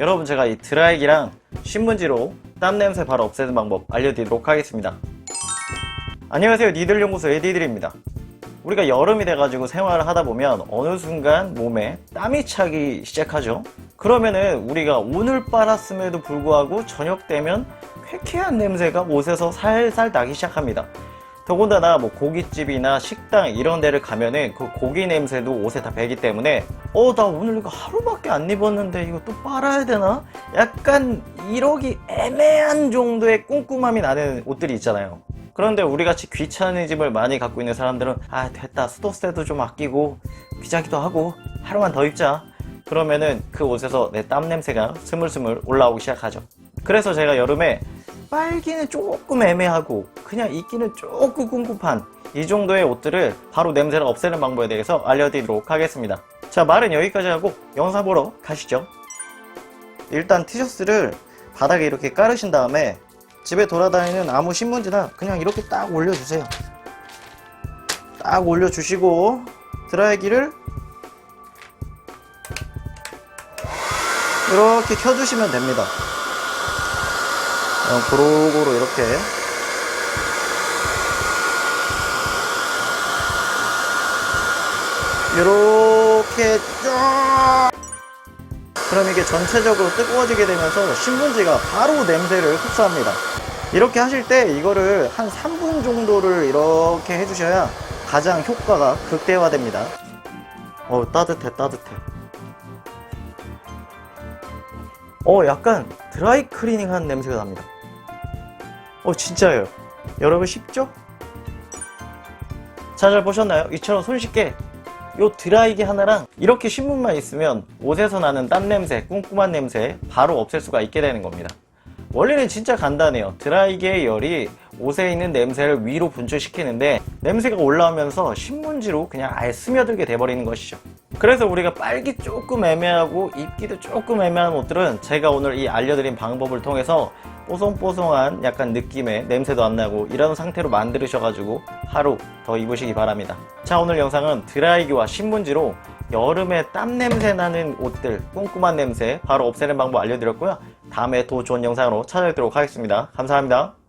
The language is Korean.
여러분 제가 이 드라이기랑 신문지로 땀 냄새 바로 없애는 방법 알려드리도록 하겠습니다. 안녕하세요 니들연구소의 니들입니다. 우리가 여름이 돼가지고 생활을 하다 보면 어느 순간 몸에 땀이 차기 시작하죠. 그러면은 우리가 오늘 빨았음에도 불구하고 저녁 되면 쾌쾌한 냄새가 옷에서 살살 나기 시작합니다. 더군다나 뭐 고깃집이나 식당 이런 데를 가면은 그 고기 냄새도 옷에 다 배기 때문에 어 나 오늘 이거 하루밖에 안 입었는데 이거 또 빨아야 되나? 약간 이러기 애매한 정도의 꼼꼼함이 나는 옷들이 있잖아요. 그런데 우리 같이 귀차니즘을 많이 갖고 있는 사람들은 아 됐다 수도세도 좀 아끼고 귀찮기도 하고 하루만 더 입자 그러면은 그 옷에서 내 땀 냄새가 스물스물 올라오기 시작하죠. 그래서 제가 여름에 빨기는 조금 애매하고 그냥 입기는 조금 꿉꿉한 이 정도의 옷들을 바로 냄새를 없애는 방법에 대해서 알려드리도록 하겠습니다. 자 말은 여기까지 하고 영상 보러 가시죠. 일단 티셔츠를 바닥에 이렇게 깔으신 다음에 집에 돌아다니는 아무 신문지나 그냥 이렇게 딱 올려주세요. 딱 올려주시고 드라이기를 이렇게 켜주시면 됩니다. 어, 고루고루 이렇게. 이렇게 쫙. 그럼 이게 전체적으로 뜨거워지게 되면서 신문지가 바로 냄새를 흡수합니다. 이렇게 하실 때 이거를 한 3분 정도를 이렇게 해주셔야 가장 효과가 극대화됩니다. 어 따뜻해 따뜻해. 어 약간 드라이 클리닝 한 냄새가 납니다 어 진짜예요 여러분 쉽죠? 자잘 보셨나요? 이처럼 손쉽게 요 드라이기 하나랑 이렇게 신문만 있으면 옷에서 나는 땀 냄새, 꼼꼼한 냄새 바로 없앨 수가 있게 되는 겁니다. 원리는 진짜 간단해요. 드라이기의 열이 옷에 있는 냄새를 위로 분출시키는데 냄새가 올라오면서 신문지로 그냥 아예 스며들게 돼버리는 것이죠. 그래서 우리가 빨기 조금 애매하고 입기도 조금 애매한 옷들은 제가 오늘 이 알려드린 방법을 통해서 뽀송뽀송한 약간 느낌의 냄새도 안 나고 이런 상태로 만들으셔가지고 하루 더 입으시기 바랍니다. 자 오늘 영상은 드라이기와 신문지로 여름에 땀 냄새 나는 옷들 꼼꼼한 냄새 바로 없애는 방법 알려드렸고요. 다음에 더 좋은 영상으로 찾아뵙도록 하겠습니다. 감사합니다.